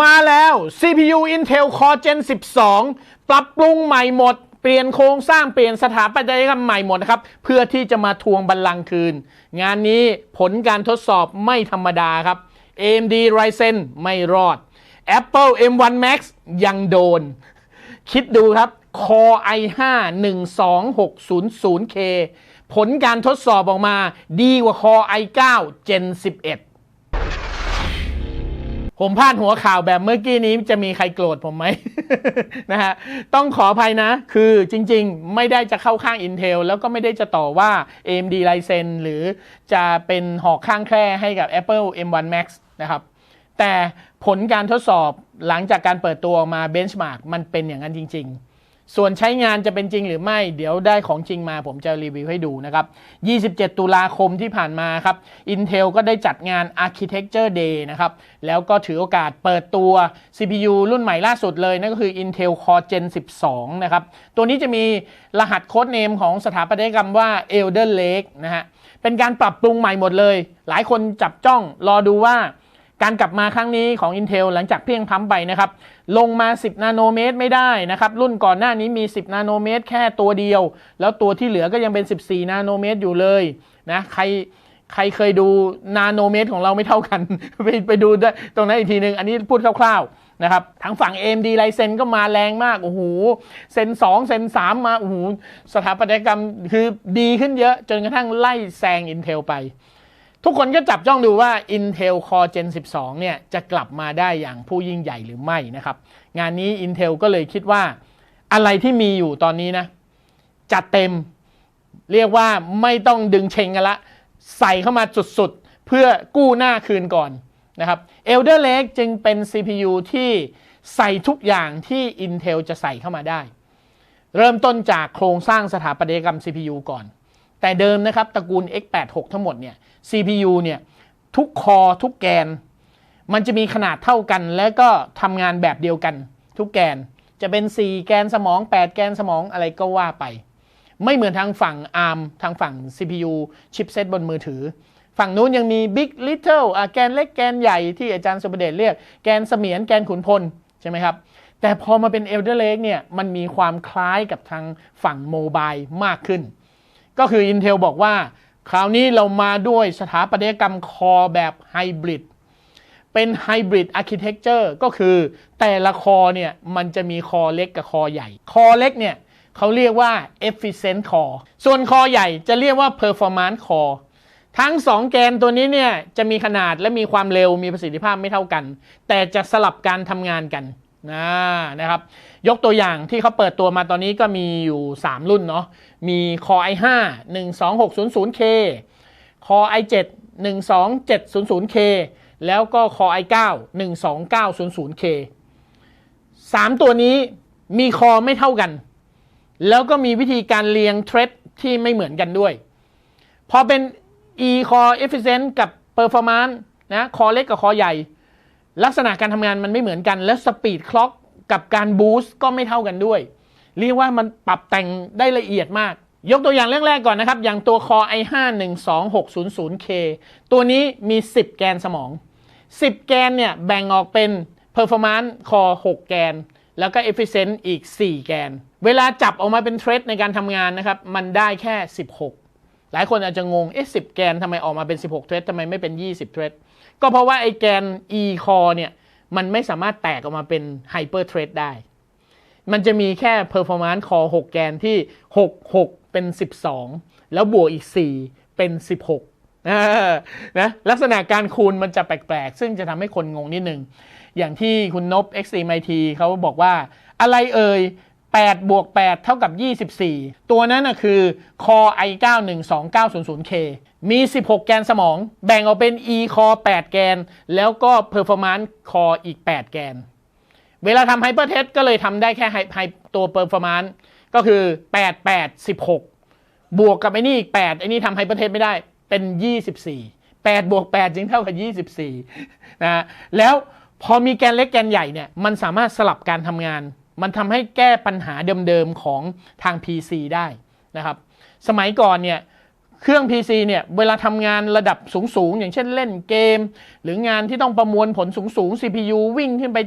มาแล้ว CPU Intel Core Gen 12 ปรับปรุงใหม่หมด เปลี่ยนโครงสร้างเปลี่ยนสถาปัตยกรรมใหม่หมดนะครับ เพื่อที่จะมาทวงบัลลังก์คืน งานนี้ผลการทดสอบไม่ธรรมดาครับ AMD Ryzen ไม่รอด Apple M1 Max ยังโดน คิดดูครับ Core i5 12600K ผลการทดสอบออกมาดีกว่า Core i9 Gen 11 ผมพลาดหัวข่าวแบบเมื่อกี้นี้จะมีใครโกรธผมไหมนะฮะต้องขออภัยนะ คือจริงๆ ไม่ได้จะเข้าข้าง Intel แล้วก็ไม่ได้จะต่อว่า AMD Ryzen หรือจะเป็นหอกข้างแคร่ให้กับ Apple M1 Max นะครับ แต่ผลการทดสอบหลังจากการเปิดตัวมา benchmark มันเป็นอย่างนั้นจริง ๆ ส่วนใช้งานจะเป็นจริงหรือไม่ เดี๋ยวได้ของจริงมาผมจะรีวิวให้ดูนะครับ 27 ตุลาคมที่ผ่านมาครับ Intel ก็ได้จัดงาน Architecture Day นะครับ แล้วก็ถือโอกาสเปิดตัว CPU รุ่นใหม่ล่าสุดเลย นั่นก็คือ Intel Core Gen 12 นะครับ ตัวนี้จะมีรหัสโค้ดเนมของสถาปัตยกรรมว่า Elder Lake นะฮะ เป็นการปรับปรุงใหม่หมดเลย หลายคนจับจ้องรอดูว่า การกลับมาครั้งนี้ของ Intel หลังจากเพียงพั้มไปนะครับ ลงมา 10 นาโนเมตรไม่ได้นะครับ รุ่นก่อนหน้านี้มี 10 นาโนเมตร แค่ตัวเดียว แล้วตัวที่เหลือก็ยังเป็น 14 นาโนเมตรอยู่เลยนะใครใครเคยดูนาโนเมตรของเราไม่เท่ากัน ไปไปดูได้ตรงนั้นอีกทีหนึ่งอันนี้พูดคร่าวๆนะครับทางฝั่ง AMD Ryzen ก็มาแรงมาก โอ้โห เซน2เซน3 มา โอ้โห สถาปัตยกรรมคือดีขึ้นเยอะจนกระทั่งไล่แซง Intel ไป ทุกคนก็จับจ้องดูว่า Intel Core Gen 12 เนี่ยจะกลับมาได้อย่างผู้ยิ่งใหญ่หรือไม่นะครับ งานนี้ Intel ก็เลยคิดว่าอะไรที่มีอยู่ตอนนี้นะ จัดเต็มเรียกว่าไม่ต้องดึงเชงกันละ ใส่เข้ามาสุดๆ เพื่อกู้หน้าคืนก่อนนะครับ Elder Lake จึงเป็น CPU ที่ใส่ทุกอย่างที่ Intel จะใส่เข้ามาได้ เริ่มต้นจากโครงสร้างสถาปัตยกรรม CPU ก่อน แต่เดิมนะครับตระกูล x86 ทั้งหมดเนี่ย CPU เนี่ยทุกคอทุกแกน มันจะมีขนาดเท่ากันแล้วก็ทำงานแบบเดียวกัน ทุกแกนจะเป็น 4 แกนสมอง 8 แกนสมองอะไรก็ว่าไป ไม่เหมือนทางฝั่ง ARM ทางฝั่ง CPU ชิปเซตบนมือถือ ฝั่งนู้นยังมี Big Little อะแกนเล็กแกนใหญ่ที่อาจารย์สุประเดชเรียก แกนเสมียนแกนขุนพล ใช่ไหมครับ แต่พอมาเป็น Elder Lake เนี่ยมันมีความคล้ายกับทางฝั่งโมบายมากขึ้น ก็คือ Intel บอกว่า คราวนี้เรามาด้วยสถาปัตยกรรมคอแบบไฮบริดเป็นไฮบริดอาร์เคเต็กเจอร์ก็คือแต่ละคอเนี่ยมันจะมีคอเล็กกับคอใหญ่ คอเล็กเนี่ยเขาเรียกว่า efficient core ส่วนคอใหญ่จะเรียกว่า performance core ทั้ง 2 แกนตัวนี้เนี่ยจะมีขนาดและมีความเร็วมีประสิทธิภาพไม่เท่ากัน แต่จะสลับการทำงานกัน นะนะครับ ยกตัวอย่างที่เขาเปิดตัวมาตอนนี้ก็มีอยู่ 3 รุ่นเนาะมี Core i5 12600K Core i7 12700K แล้วก็ Core i9 12900K 3 ตัวนี้มีคอไม่เท่ากัน แล้วก็มีวิธีการเรียงเทรดที่ไม่เหมือนกันด้วย พอเป็น e core efficient กับ performance นะ คอเล็กกับคอใหญ่ ลักษณะการทำงานมันไม่เหมือนกัน และ speed clock กับการ boost ก็ไม่เท่ากันด้วย เรียกว่ามันปรับแต่งได้ละเอียดมาก ยกตัวอย่างเรื่องแรกก่อนนะครับ อย่างตัว Core i5 12600K ตัวนี้มี 10 แกนสมอง 10 แกนเนี่ยแบ่งออกเป็น performance core 6 แกน แล้วก็ efficient อีก 4 แกน เวลาจับออกมาเป็นเทรดในการทำงานนะครับ มันได้แค่ 16 หลายคนอาจจะงง เอ๊ะ 10 แกนทำไมออกมาเป็น 16 เทรดทำไมไม่เป็น 20 เทรด ก็เพราะว่าไอ้แกน e core เนี่ย มันไม่สามารถแตกออกมาเป็น hyper thread ได้ มันจะมีแค่ performance core 6 แกนที่ 6 6 เป็น 12 แล้วบวกอีก 4 เป็น 16นะลักษณะการคูณมันจะแปลกๆ ซึ่งจะทำให้คนงงนิดนึง อย่างที่คุณนบ XMIT เขาบอกว่า อะไรเอ่ย 8 บวก 8 เท่ากับ 24 ตัวนั้นนะคือ Core i9 12900K มี 16 แกนสมอง แบ่งออกเป็น e core 8 แกน แล้วก็ performance core อีก 8 แกน เวลาทำ hyper test ก็เลยทำได้แค่ไฮตัว performance ก็คือ 8 8 16 บวกกับไอ้นี่อีก 8 ไอ้นี่ทำ hyper test ไม่ได้ เป็น 24 8 บวก 8 จึงเท่ากับ 24 นะ แล้วพอมีแกนเล็กแกนใหญ่เนี่ย มันสามารถสลับการทำงาน มันทำให้แก้ปัญหาเดิมๆของทาง PC ได้นะครับ สมัยก่อนเนี่ยเครื่อง PC เนี่ยเวลาทำงานระดับสูงๆ อย่างเช่นเล่นเกม หรืองานที่ต้องประมวลผลสูงๆ CPU วิ่งขึ้นไป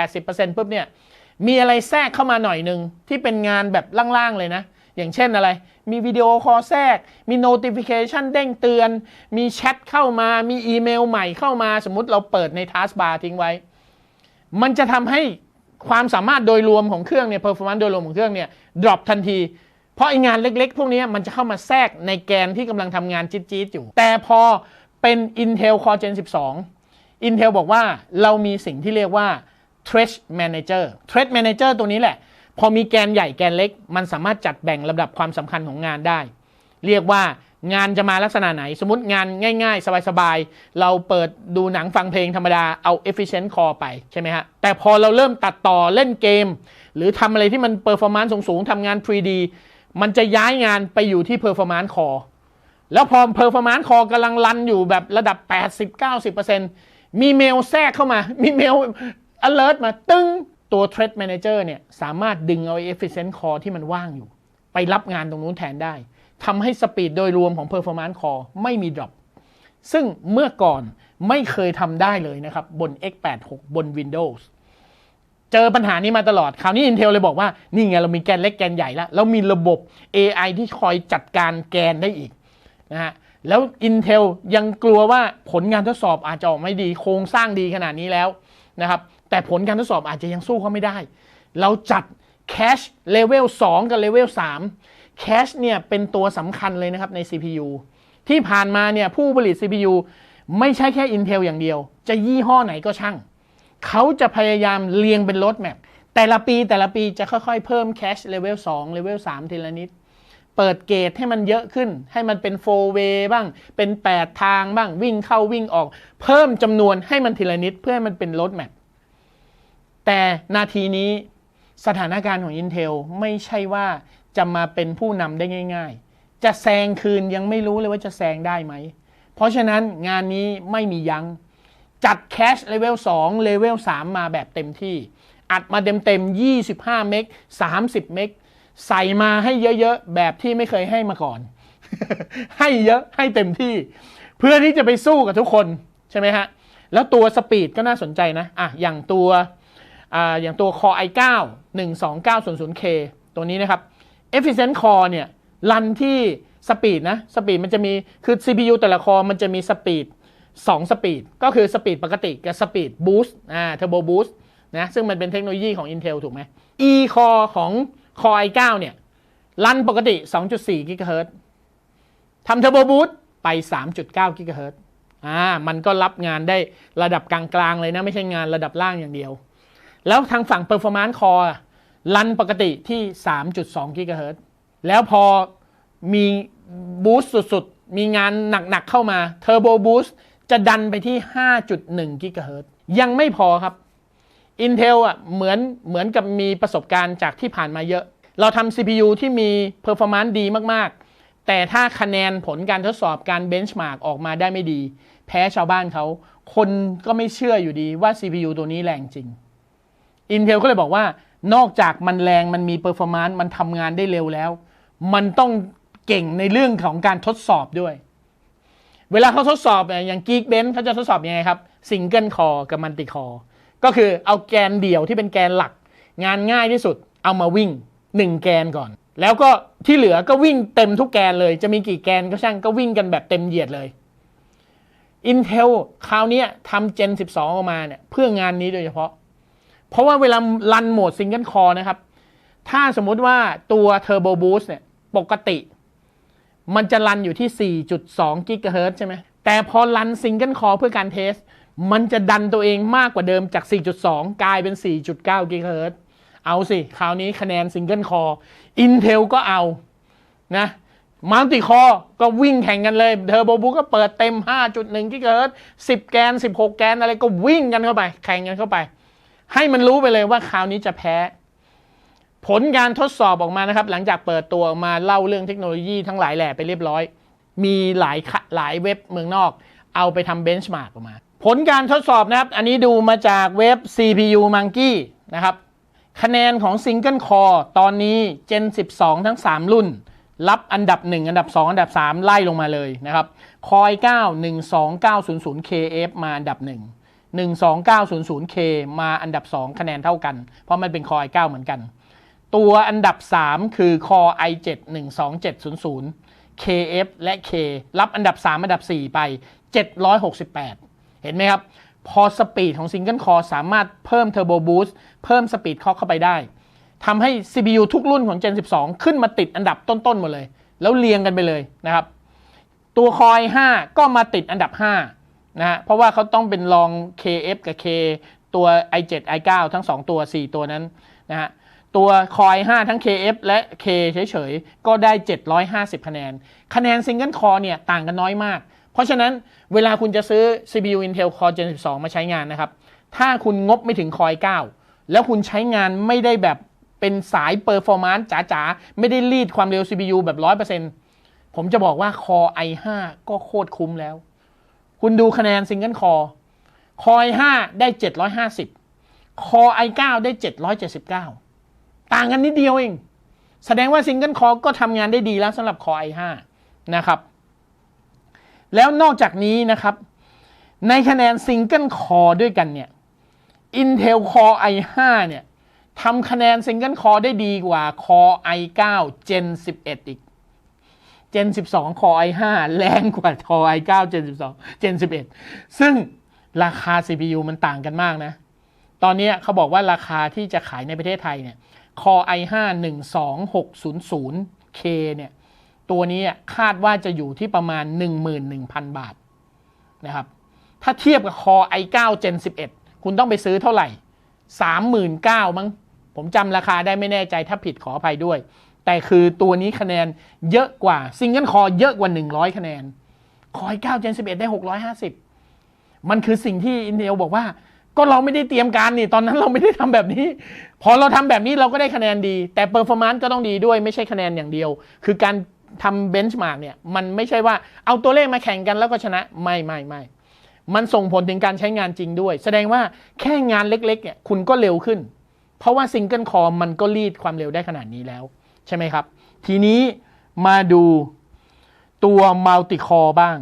70-80%ปุ๊บเนี่ยมีอะไรแทรกเข้ามาหน่อยหนึ่งที่เป็นงานแบบล่างๆ เลยนะ อย่างเช่นอะไร มีวิดีโอคอลแทรก มี notification เด้งเตือน มีแชทเข้ามา มีอีเมลใหม่เข้ามา สมมุติเราเปิดใน taskbar ทิ้งไว้ มันจะทำให้ ความสามารถโดยรวมของเครื่องเนี่ย performance โดยรวมของเครื่องเนี่ย drop ทันที เพราะไองานเล็กๆ พวกนี้มันจะเข้ามาแทรกในแกนที่กำลังทำงานจี๊ดๆอยู่ แต่พอเป็น Intel Core Gen 12 Intel บอกว่าเรามีสิ่งที่เรียกว่า Thread Manager Thread Manager ตัวนี้แหละ พอมีแกนใหญ่แกนเล็ก มันสามารถจัดแบ่งลำดับความสำคัญของงานได้ เรียกว่า งานจะมาลักษณะไหน สมมติงานง่าย ๆ สบาย ๆ เราเปิดดูหนังฟังเพลงธรรมดาเอา efficient core ไปใช่ไหมฮะ แต่พอเราเริ่มตัดต่อเล่นเกม หรือทำอะไรที่มัน performance สูงๆทำงาน 3D มันจะย้ายงานไปอยู่ที่ performance core แล้วพอ performance core กำลังรันอยู่แบบระดับ 80-90%มีเมลแทรกเข้ามา มีเมล alert มาตึ้งตัว thread manager เนี่ยสามารถดึงเอา efficient core ที่มันว่างอยู่ ไปรับงานตรงนู้นแทนได้ ทำให้สปีดโดยรวมของ performance core ไม่มี drop ซึ่งเมื่อก่อนไม่เคยทำได้เลยนะครับ บน x86 บน Windows เจอปัญหานี้มาตลอด คราวนี้ Intel เลยบอกว่า นี่ไง เรามีแกนเล็กแกนใหญ่แล้วแล้วมีระบบ AI ที่คอยจัดการแกนได้อีกนะฮะแล้ว Intel ยังกลัวว่าผลงานทดสอบอาจจะออกไม่ดี โครงสร้างดีขนาดนี้แล้วนะครับ แต่ผลการทดสอบอาจจะยังสู้เขาไม่ได้ เราจัด Cache Level 2 กับ Level 3 Cache เนี่ยเป็นตัวสำคัญเลยนะครับใน CPU ที่ผ่านมาเนี่ยผู้ผลิต CPU ไม่ใช่แค่ Intel อย่างเดียว จะยี่ห้อไหนก็ช่าง เขาจะพยายามเรียงเป็น road map แต่ละปีแต่ละปีจะค่อยๆ เพิ่ม cache level 2 level 3ทีละนิด เปิดเกตให้มันเยอะขึ้น ให้มันเป็น 4 way บ้าง เป็น 8 ทางบ้าง วิ่งเข้าวิ่งออก เพิ่มจำนวนให้มันทีละนิด เพื่อให้มันเป็น road map แต่นาทีนี้สถานการณ์ของ Intel ไม่ใช่ว่า จะมาเป็นผู้นำได้ง่าย ๆ จะแซงคืนยังไม่รู้เลยว่าจะแซงได้ไหม เพราะฉะนั้นงานนี้ไม่มียัง้ง จัดแคชเลเวล2เลเวล3มาแบบเต็มที่ อัดมาเต็มๆ 25 เมก 30 เมก ใส่มาให้เยอะๆ แบบที่ไม่เคยให้มาก่อน ให้เยอะให้เต็มที่ เพื่อที่จะไปสู้กับทุกคนใช่ไหมฮะ แล้วตัวสปีดก็น่าสนใจนะอะอย่างตัวอ่าอย่างตัว Core i9 12900K ตัวนี้นะครับ Efficient Core เนี่ยรันที่สปีดนะสปีดมันจะมีคือ CPU แต่ละคอมันจะมีสปีด2สปีดก็คือสปีดปกติกับสปีดบูสต์อ่าเทอร์โบบูสต์นะซึ่งมันเป็นเทคโนโลยีของ Intel ถูกไหม e core ของ Core i9 เนี่ยรันปกติ 2.4 GHz ทำเทอร์โบบูสต์ไป 3.9 GHz อ่ามันก็รับงานได้ระดับกลางๆเลยนะ ไม่ใช่งานระดับล่างอย่างเดียว แล้วทางฝั่ง performance core อ รันปกติที่ 3.2 GHz แล้วพอมีบูสต์สุดๆ มีงานหนักๆ เข้ามา Turbo Boost จะดันไปที่ 5.1 GHz ยังไม่พอครับ Intel อะเหมือนเหมือนกับมีประสบการณ์จากที่ผ่านมาเยอะ เราทำ CPU ที่มี performance ดีมากๆ แต่ถ้าคะแนนผลการทดสอบการ benchmark ออกมาได้ไม่ดี แพ้ชาวบ้านเขา คนก็ไม่เชื่ออยู่ดีว่า CPU ตัวนี้แรงจริง Intel ก็เลยบอกว่า นอกจากมันแรงมันมี performance มันทำงานได้เร็วแล้ว มันต้องเก่งในเรื่องของการทดสอบด้วย เวลาเขาทดสอบอย่าง Geekbench เขาจะทดสอบยังไงครับ Single Core กับ Multi Core ก็คือเอาแกนเดี่ยวที่เป็นแกนหลัก งานง่ายที่สุดเอามาวิ่ง 1 แกนก่อน แล้วก็ที่เหลือก็วิ่งเต็มทุกแกนเลย จะมีกี่แกนก็ช่างก็วิ่งกันแบบเต็มเหยียดเลย Intel คราวนี้ทำ Gen 12 ออกมาเนี่ยเพื่องานนี้โดยเฉพาะ เพราะว่าเวลารันโหมด Single Core นะครับ ถ้าสมมุติว่าตัว Turbo Boost เนี่ยปกติ มันจะรันอยู่ที่ 4.2กิกะเฮิรตซ์ใช่ไหมแต่พอรัน Single Core เพื่อการเทส มันจะดันตัวเองมากกว่าเดิมจาก 4.2 กลายเป็น 4.9กิกะเฮิรตซ์เอาสิคราวนี้คะแนน Single Core Intel ก็เอานะมัลติคอร์ก็วิ่งแข่งกันเลยเทอร์โบบูก็เปิดเต็ม 5.1กิกะเฮิรตซ์10 แกน 16 แกนอะไรก็วิ่งกันเข้าไป แข่งกันเข้าไป ให้มันรู้ไปเลยว่าคราวนี้จะแพ้ ผลการทดสอบออกมานะครับ หลังจากเปิดตัวออกมาเล่าเรื่องเทคโนโลยีทั้งหลายแหล่ไปเรียบร้อย มีหลายหลายเว็บเมืองนอก เอาไปทำเบนช์มาร์กออกมา ผลการทดสอบนะครับ อันนี้ดูมาจากเว็บ CPU Monkey นะครับ คะแนนของ Single Core ตอนนี้ Gen 12 ทั้ง 3 รุ่น รับอันดับ 1 อันดับ 2 อันดับ 3 ไล่ลงมาเลยนะครับคอย9 12900 KF มาอันดับ 1 12900K มาอันดับ 2 คะแนนเท่ากัน เพราะมันเป็นคอย9เหมือนกัน ตัวอันดับ 3 คือ Core i7 12700 KF และ K รับอันดับ 3 อันดับ 4 ไป 768 เห็นไหมครับ พอสปีดของซิงเกิลคอสามารถเพิ่มเทอร์โบบูสต์เพิ่มสปีดคอเข้าไปได้ทำให้ CPU ทุกรุ่นของ Gen 12 ขึ้นมาติดอันดับต้นๆหมดเลย แล้วเรียงกันไปเลยนะครับ ตัวคอย 5 ก็มาติดอันดับ 5 นะฮะเพราะว่าเขาต้องเป็นรอง KF กับ K ตัว i7 i9 ทั้ง 2 ตัว 4 ตัวนั้นนะฮะตัวคอย 5 ทั้ง KF และ K เฉยๆ ก็ได้ 750 คะแนน คะแนนซิงเกิลคอเนี่ยต่างกันน้อยมาก เพราะฉะนั้นเวลาคุณจะซื้อ CPU Intel Core Gen 12 มาใช้งานนะครับ ถ้าคุณงบไม่ถึงคอย 9 แล้วคุณใช้งานไม่ได้แบบเป็นสายเปอร์ฟอร์มานซ์จ๋าๆ ไม่ได้รีดความเร็ว CPU แบบ 100%ผมจะบอกว่า Core i5 ก็โคตรคุ้มแล้ว คุณดูคะแนนซิงเกิลคอคอย5ได้750คอ i9 ได้779ต่างกันนิดเดียวเอง แสดงว่าซิงเกิลคอก็ทำงานได้ดีแล้วสำหรับคอ i5 นะครับ แล้วนอกจากนี้นะครับ ในคะแนนซิงเกิลคอด้วยกันเนี่ย Intel Core i5 เนี่ยทำคะแนนซิงเกิลคอได้ดีกว่า Core i9 Gen 11 อีก Gen 12 Core i5 แรงกว่า Core i9 Gen 12 Gen 11 ซึ่งราคา CPU มันต่างกันมากนะ ตอนนี้เขาบอกว่าราคาที่จะขายในประเทศไทยเนี่ย Core i5 12600K เนี่ย ตัวนี้คาดว่าจะอยู่ที่ประมาณ 11,000 บาทนะครับ ถ้าเทียบกับ Core i9 Gen 11 คุณต้องไปซื้อเท่าไหร่ 39,000มั้ง ผมจำราคาได้ไม่แน่ใจถ้าผิดขออภัยด้วย แต่คือตัวนี้คะแนนเยอะกว่าซิงเกิลคอเยอะกว่า 100 คะแนน คอย9 Gen 11 ได้ 650 มันคือสิ่งที่ Intel บอกว่า ก็เราไม่ได้เตรียมการนี่ตอนนั้นเราไม่ได้ทำแบบนี้ พอเราทำแบบนี้เราก็ได้คะแนนดี แต่เปอร์ฟอร์มานซ์ก็ต้องดีด้วยไม่ใช่คะแนนอย่างเดียว คือการทำเบนช์มาร์กเนี่ยมันไม่ใช่ว่าเอาตัวเลขมาแข่งกันแล้วก็ชนะไม่ไม่ไม่มันส่งผลถึงการใช้งานจริงด้วย แสดงว่าแค่งานเล็กๆเนี่ยคุณก็เร็วขึ้น เพราะว่าซิงเกิลคอร์มันก็รีดความเร็วได้ขนาดนี้แล้ว ใช่ไหมครับ ทีนี้มาดูตัวมัลติคอร์บ้าง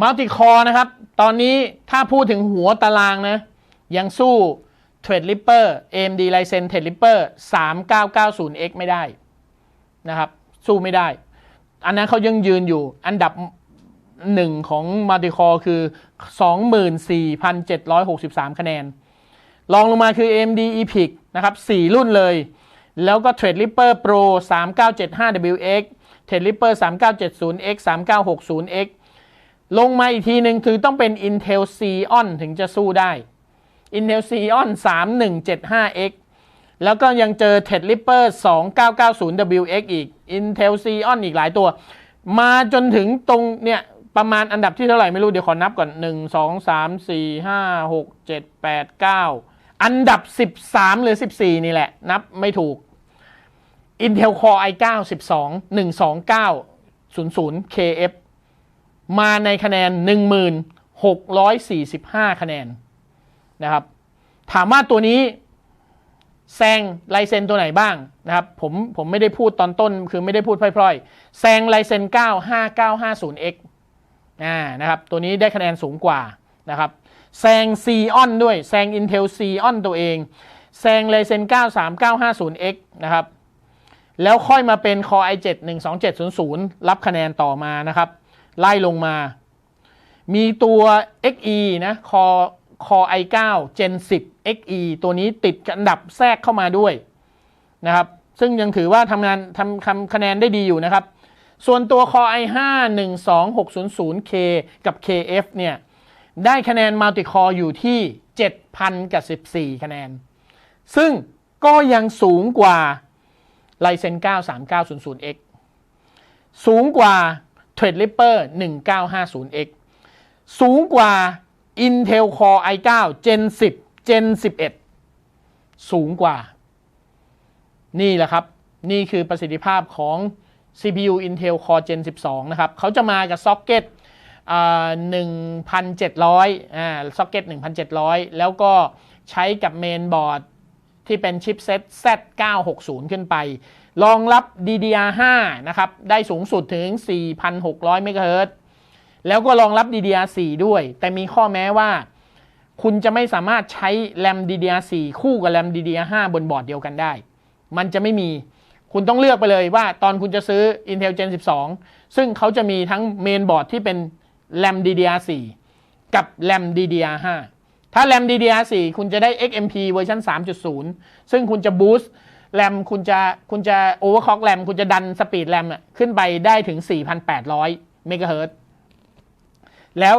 มัลติคอร์นะครับ ตอนนี้ถ้าพูดถึงหัวตารางนะ ยังสู้ Threadripper AMD Ryzen Threadripper 3990X ไม่ได้นะครับ สู้ไม่ได้ อันนั้นเขายังยืนอยู่อันดับหนึ่งของมัลติคอร์คือ 24,763 คะแนนลองลงมาคือ AMD EPIC นะครับ 4 รุ่นเลย แล้วก็ Trade Ripper Pro 3975WX Trade Ripper 3970X 3960X ลงมาอีกทีหนึ่งคือต้องเป็น Intel Xeon ถึงจะสู้ได้ Intel Xeon 3175X แล้วก็ยังเจอ Threadripper 2990WX อีก Intel Xeon อีกหลายตัว มาจนถึงตรงเนี่ยประมาณอันดับที่เท่าไหร่ไม่รู้เดี๋ยวขอนับก่อน 1 2 3 4 5 6 7 8 9 อันดับ 13 หรือ 14 นี่แหละ นับไม่ถูก Intel Core i9 12 12900 KF มาในคะแนน 1645 คะแนนนะครับ ถามว่าตัวนี้แซงไลเซนตัวไหนบ้างนะครับ ผมผมไม่ได้พูดตอนต้นคือไม่ได้พูดพล่อยๆแซงไลเซน9 5950X อ่านะครับตัวนี้ได้คะแนนสูงกว่านะครับแซง Xeon ด้วยแซง Intel Xeon ตัวเองแซง Ryzen 9 3950X นะครับ แล้วค่อยมาเป็น Core i7 12700 รับคะแนนต่อมานะครับ ไล่ลงมา มีตัว XE นะ Core Core i9 Gen 10 XE ตัวนี้ติดอันดับแทรกเข้ามาด้วยนะครับ ซึ่งยังถือว่าทำงานทำทำคะแนนได้ดีอยู่นะครับ ส่วนตัว Core i5 12600K กับ KF เนี่ย ได้คะแนนมัลติคอร์อยู่ที่ 7,000กับ14 คะแนน ซึ่งก็ยังสูงกว่า Ryzen 9 3900X สูงกว่า t r a d e r i p p e r 1950X สูงกว่า Intel Core i9 Gen 10 Gen 11 สูงกว่า นี่แหละครับ นี่คือประสิทธิภาพของ CPU Intel Core Gen 12 นะครับ เขาจะมากับซ็อกเก็ตหนึ่งพันเจ็ดร้อยอ่าซ็อกเก็ตหนึ่งพันเจ็ดร้อยแล้วก็ใช้กับเมนบอร์ด ที่เป็นชิปเซ็ต Z960 ขึ้นไป รองรับ DDR5 นะครับ ได้สูงสุดถึง 4,600 เมกะเฮิรตซ์แล้วก็รองรับ DDR4 ด้วย แต่มีข้อแม้ว่า คุณจะไม่สามารถใช้แรม DDR4 คู่กับแรม DDR5 บนบอร์ดเดียวกันได้ มันจะไม่มี คุณต้องเลือกไปเลยว่าตอนคุณจะซื้อ Intel Gen 12 ซึ่งเขาจะมีทั้งเมนบอร์ดที่เป็นแรม DDR4 กับแรม DDR5 ถ้าแรม DDR4 คุณจะได้ XMP เวอร์ชัน3.0 ซึ่งคุณจะบูสต์แรมคุณจะคุณจะโอเวอร์คล็อกแรมคุณจะดันสปีดแรมขึ้นไปได้ถึง 4,800เมกะเฮิรตซ์แล้ว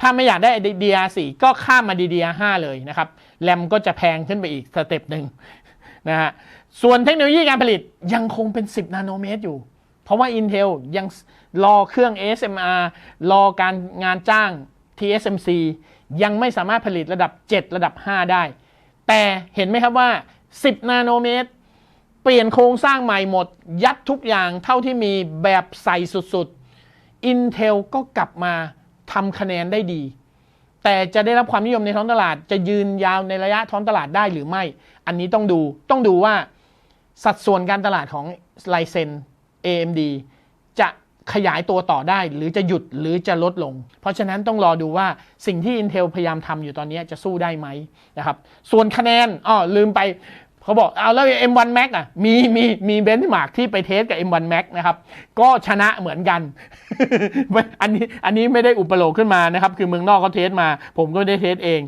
ถ้าไม่อยากได้ DDR4 ก็ข้ามมา DDR5 เลยนะครับ แรมก็จะแพงขึ้นไปอีกสเต็ปหนึ่งนะฮะ ส่วนเทคโนโลยีการผลิตยังคงเป็น 10 นาโนเมตรอยู่ เพราะว่า Intel ยังรอเครื่อง ASMR รอการงานจ้าง TSMC ยังไม่สามารถผลิตระดับ 7 ระดับ 5 ได้ แต่เห็นไหมครับว่า 10 นาโนเมตร เปลี่ยนโครงสร้างใหม่หมด ยัดทุกอย่างเท่าที่มีแบบใส่สุดๆ Intel ก็กลับมาทำคะแนนได้ดี แต่จะได้รับความนิยมในท้องตลาด จะยืนยาวในระยะท้องตลาดได้หรือไม่ อันนี้ต้องดู ต้องดูว่าสัดส่วนการตลาดของไลเซน AMD จะ ขยายตัวต่อได้หรือจะหยุดหรือจะลดลง เพราะฉะนั้นต้องรอดูว่าสิ่งที่ Intel พยายามทำอยู่ตอนนี้จะสู้ได้ไหมนะครับ ส่วนคะแนนอ้อลืมไปเขาบอกเอาแล้ว M1 Max อะมีมีมีเบนช์มาร์กที่ไปเทสกับ M1 Max นะครับ ก็ชนะเหมือนกัน อันนี้อันนี้ไม่ได้อุปโลกขึ้นมานะครับ คือเมืองนอกเขาเทสมา ผมก็ได้เทสเอง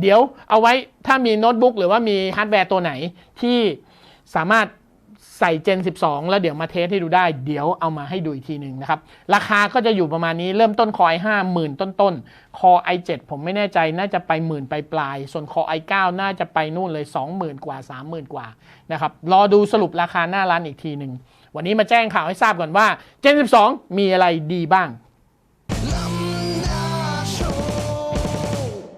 เดี๋ยวเอาไว้ถ้ามีโน้ตบุ๊กหรือว่ามีฮาร์ดแวร์ตัวไหนที่สามารถ ใส่ Gen 12 แล้วเดี๋ยวมาเทสให้ดูได้ เดี๋ยวเอามาให้ดูอีกทีหนึ่งนะครับ ราคาก็จะอยู่ประมาณนี้เริ่มต้นคอ i5 หมื่นต้นๆ Core i7 ผมไม่แน่ใจน่าจะไปหมื่นไปปลาย ส่วนคอ i9 น่าจะไปนู่นเลย 20,000 กว่า 30,000 กว่านะครับรอดูสรุปราคาหน้าร้านอีกทีหนึ่งวันนี้มาแจ้งข่าวให้ทราบก่อนว่า Gen 12 มีอะไรดีบ้าง